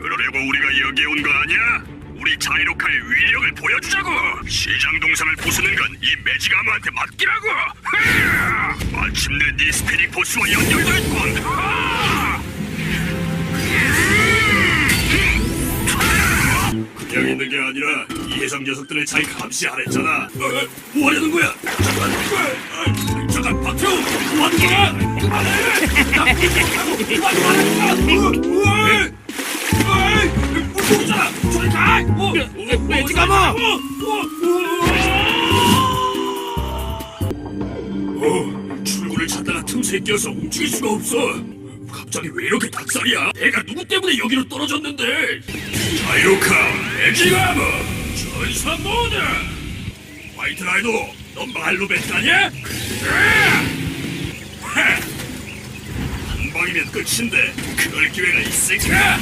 그러려고 우리가 여기에 온 거 아니야? 우리 자이로카의 위력을 보여주자고! 시장 동상을 부수는 건 이 매지가마한테 맡기라고! 흐! 마침내 네 스피릿 포스와 연결됐군! 하! 그냥 있는 게 아니라 이 해상 녀석들을 잘 감시 안 했잖아. 어, 뭐 하려는 거야? 잠깐, 어, 잠깐, 박태우, 뭐 하는 거야? 무서우잖아. 매지가마! 어, 출구를 찾다가 틈새에 껴서 움직일 수가 없어. 갑자기 왜 이렇게 닭살이야? 내가 누구 때문에 여기로 떨어졌는데? 자이로카, 매지가마, 전사 모드. 화이트 라이더, 넌 말로 뱉다냐? 한 방이면 끝인데 그럴 기회가 있을까?